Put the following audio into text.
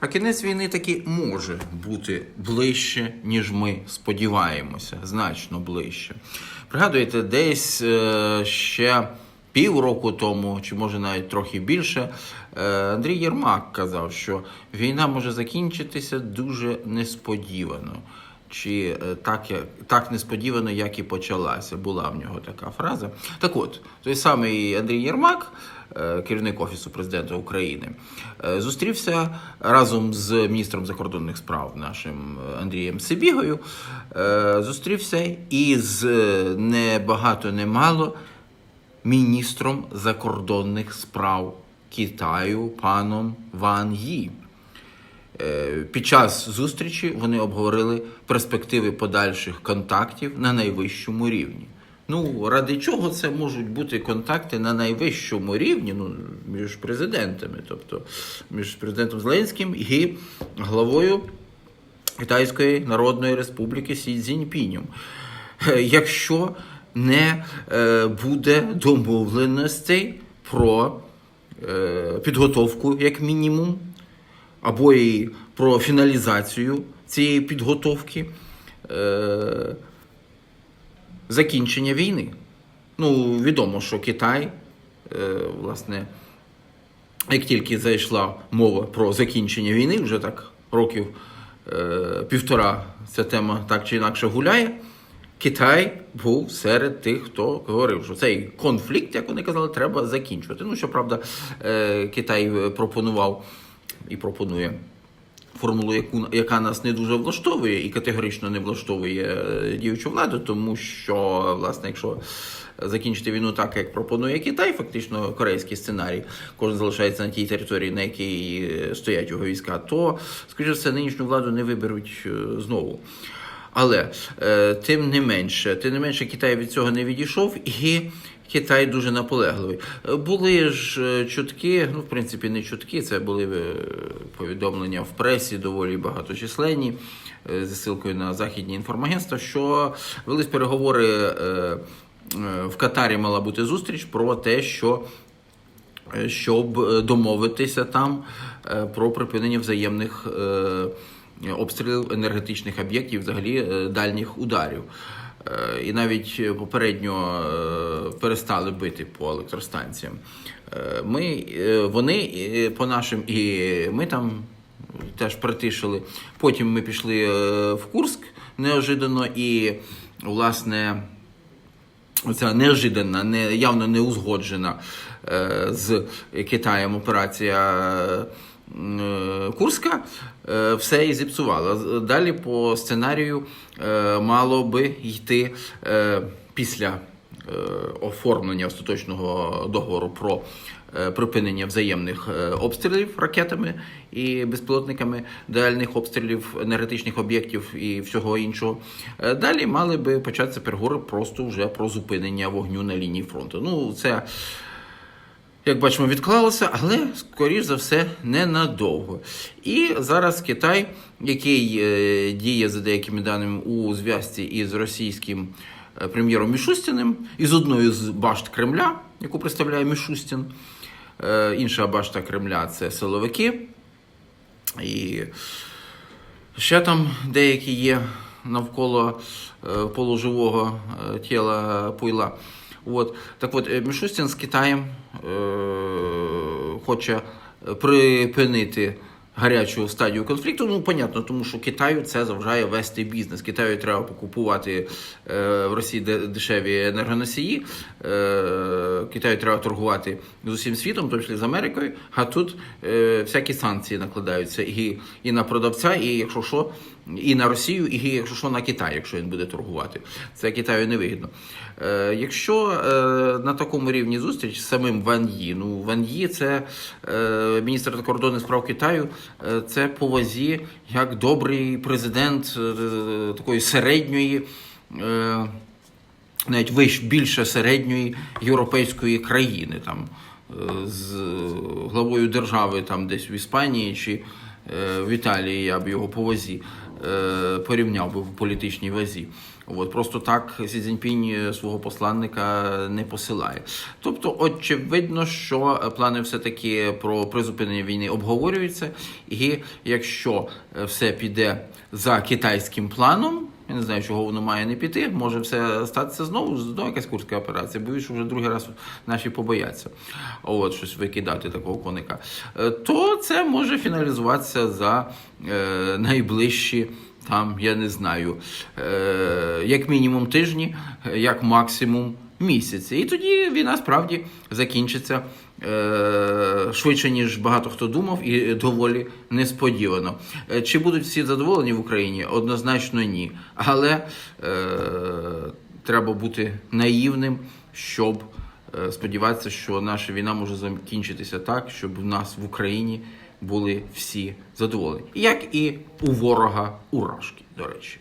А кінець війни таки може бути ближче, ніж ми сподіваємося, значно ближче. Пригадуєте, десь е, ще півроку тому, чи може навіть трохи більше, е, Андрій Єрмак казав, що війна може закінчитися дуже несподівано. Чи е, так, як- так несподівано, як і почалася. Була в нього така фраза. Так от, той самий Андрій Єрмак, е, керівник Офісу президента України, е, зустрівся разом з міністром закордонних справ нашим Андрієм Сибігою. Зустрівся із е, не мало міністром закордонних справ Китаю паном Ван Ї. Е, Під час зустрічі вони обговорили перспективи подальших контактів на найвищому рівні. Ну, ради чого це можуть бути контакти на найвищому рівні ну, між президентами, тобто між президентом Зеленським і главою Китайської Народної Республіки Сі Цзіньпінем. Е, Якщо не е, буде домовленостей про підготовку, як мінімум, або і про фіналізацію цієї підготовки, е, закінчення війни. Ну, відомо, що Китай, е, власне, як тільки зайшла мова про закінчення війни, вже так років е, півтора ця тема так чи інакше гуляє. Китай був серед тих, хто говорив, що цей конфлікт, як вони казали, треба закінчувати. Ну, щоправда, е, Китай пропонував і пропонує формулу, яку, яка нас не дуже влаштовує і категорично не влаштовує е, діючу владу, тому що, власне, якщо закінчити війну так, як пропонує Китай, фактично корейський сценарій, кожен залишається на тій території, на якій е, стоять його війська, то, скоріше все, нинішню владу не виберуть е, знову. Але е, тим не менше, тим не менше, Китай від цього не відійшов і. Китай дуже наполегливий. Е, Були ж е, чутки, ну в принципі, не чутки, це були е, повідомлення в пресі доволі багаточисленні зі ссылкою на західні інформагентства, що велись переговори в Катарі мала бути зустріч про те, що щоб домовитися там про припинення взаємних обстрілів енергетичних об'єктів, взагалі е, дальніх ударів. Е, І навіть е, попередньо е, перестали бити по електростанціям. Е, Ми, е, вони е, по нашим, і ми там теж притишили. Потім ми пішли е, в Курск неожиданно і, власне, Оця неожиданна, не, явно не е, з Китаєм операція е, Курська е, все і зіпсувала. Далі по сценарію е, мало би йти е, після е, оформлення остаточного договору про е, припинення взаємних е, обстрілів ракетами і безпілотниками, дальних обстрілів енергетичних об'єктів і всього іншого. Е, Далі мали би початися переговори просто вже про зупинення вогню на лінії фронту. Ну, це. Як бачимо, відклалося, але скоріш за все ненадовго. І зараз Китай, який е, діє за деякими даними у зв'язці із російським е, прем'єром Мішустіним, із одною з башт Кремля, яку представляє Мішустін. Е, інша башта Кремля це силовики. І ще там деякі є навколо полуживого тіла пуйла. От. Так от, е, Мішустін з Китаєм е, хоче припинити гарячу стадію конфлікту. Ну, понятно, тому що Китаю це заважає вести бізнес. Китаю треба покупувати е, в Росії де- дешеві енергоносії. Е, Китаю треба торгувати з усім світом, числі з Америкою. А тут е, всякі санкції накладаються і, і на продавця, і якщо що, і на Росію, і якщо що на Китай, якщо він буде торгувати. Це Китаю невигідно. Е, якщо е, на такому рівні зустріч з самим Ван Ї, ну Ван Ї це е, міністр закордонних справ Китаю, це по вазі як добрий президент е, такої середньої. Е, навіть вищ більше середньої європейської країни, там е, з главою держави, там десь в Іспанії чи е, в Італії, я б його по вазі е, порівняв би в політичній вазі. От просто так Сі Цзіньпінь свого посланника не посилає. Тобто, очевидно, що плани все-таки про призупинення війни обговорюються, і якщо е, все піде за китайським планом. Я не знаю, чого воно має не піти. Може все статися знову знову якась курська операція. Боюсь, що вже другий раз наші побояться. От щось викидати такого коника. Е, То це може фіналізуватися за е, найближчі. Там я не знаю, е, як мінімум тижні, е, як максимум місяці. І тоді війна справді закінчиться е, швидше, ніж багато хто думав, і доволі несподівано. Е, Чи будуть всі задоволені в Україні? Однозначно ні. Але е, треба бути наївним, щоб е, сподіватися, що наша війна може закінчитися так, щоб в нас в Україні були всі задоволені. Як і у ворога уражки, до речі.